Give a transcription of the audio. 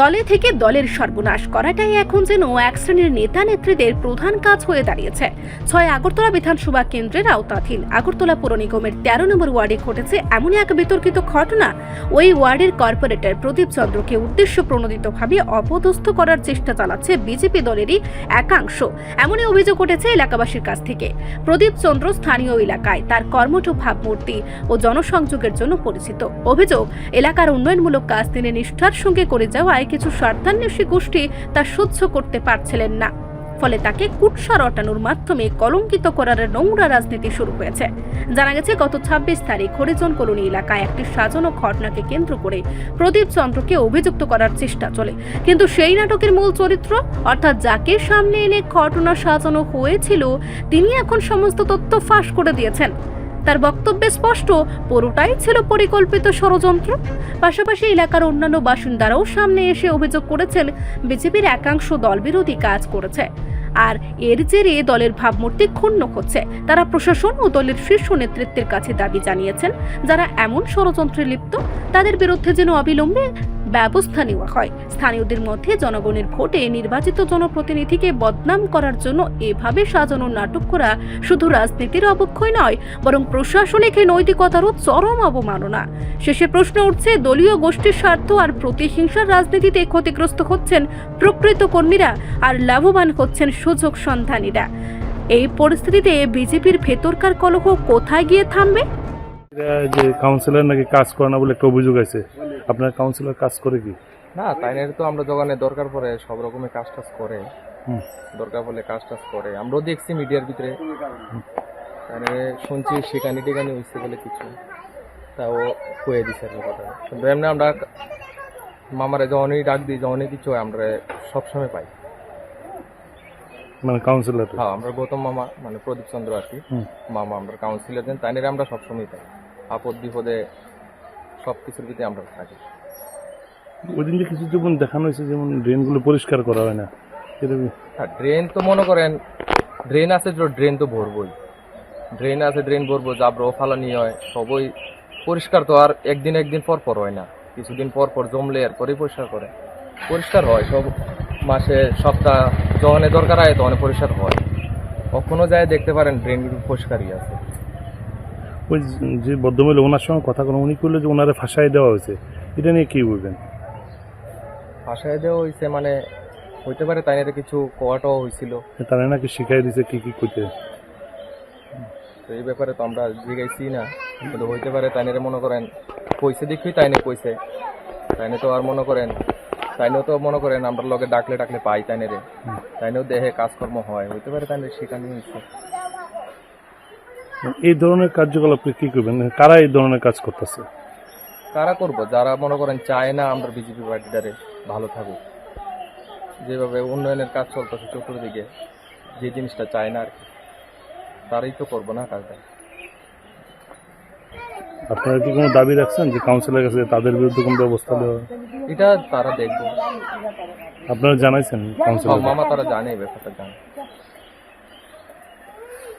দলে থেকে দলের সর্বনাশ করাটাই এখন যেন এক শ্রেণির নেতা নেত্রীদের প্রধান কাজ হয়ে দাঁড়িয়েছে। ছয় আগরতলা বিধানসভা কেন্দ্রের আওতাধীন আগরতলা পৌর নিগমের তেরো নম্বর ওয়ার্ডে ঘটেছে এমনই এক বিতর্কিত ঘটনা। ওই ওয়ার্ডের কর্পোরেটর প্রদীপ চন্দ্রকে উদ্দেশ্য প্রণোদিতভাবে অপদস্থ করার চেষ্টা চালাচ্ছে বিজেপি দলেরই একাংশ। এমনই অভিযোগ উঠেছে এলাকাবাসীর কাছ থেকে। প্রদীপ চন্দ্র স্থানীয় এলাকায় তার কর্মঠ ভাবমূর্তি ও জনসংযোগের জন্য পরিচিত। অভিযোগ, এলাকার উন্নয়নমূলক কাজ তিনি নিষ্ঠার সঙ্গে করে যাওয়ায় কিছু স্বার্থান্বেষী গোষ্ঠী তা সহ্য করতে পারছিলেন না। ফলে তাকে কুৎসা রটানোর মাধ্যমে কলঙ্কিত করার নোংরা রাজনীতি শুরু হয়েছে। জানা গেছে, গত ছাব্বিশ তারিখ হরিজন কলোনি এলাকায় একটি সাজানো ঘটনাকে কেন্দ্র করে প্রদীপ চন্দ্রকে অভিযুক্ত করার চেষ্টা চলে। কিন্তু সেই নাটকের মূল চরিত্র, অর্থাৎ যাকে সামনে এনে ঘটনা সাজানো হয়েছিল, তিনি এখন সমস্ত তথ্য ফাঁস করে দিয়েছেন। তার বক্তব্যে স্পষ্ট, পুরোটাই ছিল পরিকল্পিত ষড়যন্ত্র। পাশাপাশি এলাকার অন্যান্য বাসিন্দারাও সামনে এসে অভিযোগ করেছেন, বিজেপির একাংশ দলবিরোধী কাজ করেছে। আর এর জেরে দলের ভাবমূর্তি ক্ষুণ্ণ হচ্ছে। তারা প্রশাসন ও দলের শীর্ষ নেতৃত্বের কাছে দাবি জানিয়েছেন, যারা এমন ষড়যন্ত্রে লিপ্ত, তাদের বিরুদ্ধে যেন অবিলম্বে ব্যবস্থা নেওয়া হয়। স্থানীয়দের মধ্যে জনগণের ভোটে নির্বাচিত জনপ্রতিনিধিকে বদনাম করার জন্য এভাবে সাজানো নাটক করা শুধু রাজনীতির অবক্ষয় নয়, বরং প্রশাসনিক নৈতিকতারও চরম অবমাননা। শেষে প্রশ্ন উঠছে, দলীয় গোষ্ঠীর স্বার্থ আর প্রতিহিংসার রাজনীতিতে ক্ষতিগ্রস্ত হচ্ছেন প্রকৃত কর্মীরা আর লাভবান হচ্ছেন সুযোগ সন্ধানীরা। এই পরিস্থিতিতে বিজেপির ভেতরকার কলহ কোথায় গিয়ে থামবে? যে কাউন্সিলর নাকি কাজ করে না বলে একটা অভিযোগ আছে। আপনার কাউন্সিলর কাজ করে কি? না তাই না তো আমরা দোকানে দরকার পড়ে সব রকমের কাজ টাজ করে। দরকার পড়লে কাজ টাজ করে। আমরাও দেখছি মিডিয়ার ভিতরে। মানে শুনছি সেখানে টেখানি হয়েছে বলে কিছু। তাও কয়ে দিছে আর কথা। কিন্তু এমনি আমরা মামারে যখনই ডাক দিই যখনই কিছু হয় আমরা সবসময় পাই। মানে কাউন্সিলর হ্যাঁ আমরা গৌতম মামা মানে প্রদীপ চন্দ্র আর কি। মামা আমরা কাউন্সিলর দেন তাই আমরা সবসময় পাই। আপদ বিপদে সব কিছুর ভিতরে আমরা থাকি ওই দিন যে কিছু যেমন দেখানো হয়েছে যেমন ড্রেনগুলো পরিষ্কার করা হয় না আর ড্রেন তো মনে করেন ড্রেন আছে তো ড্রেন তো ভরবই। ড্রেন আছে ড্রেন ভরবো জাবরো ফালানি হয় সবই পরিষ্কার তো আর একদিন একদিন পর পর হয় না। কিছুদিন পর পর জমলে এরপরেই পরিষ্কার করে। পরিষ্কার হয় সব মাসে সপ্তাহ যখন দরকার হয় তখন পরিষ্কার হয়। কখনো যায় দেখতে পারেন ড্রেন পরিষ্কারই আছে। ওই যে বদ্ধমহিলা ওনার সঙ্গে কথা কোনো উনি করলে যে ওনারে ফাঁসাই দেওয়া হয়েছে। এটা নিয়ে কি বলবেন? ভাষায় দেওয়া হয়েছে মানে হইতে পারে তাই নিয়ে কিছু কোয়াটাও হয়েছিল। তারা নাকি শিখাই দিছে কি কি করতে তো এই ব্যাপারে তো আমরা জিগাইছি না। কিন্তু হইতে পারে তাই নিয়ে মনে করেন কইছে দেখি তাই নিয়ে কইছে। তাই নিয়ে তো আর মনে করেন তাই নিয়েও তো মনে করেন আমরা লগে ডাকলে ডাকলে পাই তাই নিয়ে রে। তাই নিয়েও দেহে কাজকর্ম হয় হইতে পারে তাই নিয়ে শেখানো হয়েছে এই ধরনের কার্যকলাপকে কি করবেন? কারা এই ধরনের কাজ করতেছে? কারা করব? যারা মনে করেন চায় না আমরা বিজেপি পার্টিটারে ভালো থাকুক যেভাবে উন্নয়নের কাজ চলতেছে চতুর্দিকে যে জিনিসটা চায় না আর কি তারাই তো করব না কাজটা। আপনারা কি কোনো দাবি রাখছেন যে কাউন্সিলের কাছে তাদের বিরুদ্ধে কোনো ব্যবস্থা দেওয়া এটা তারা দেখব। আপনারা জানাইছেন সব কাউন্সিলর মামা তারা জানে ব্যাপারটা জানে।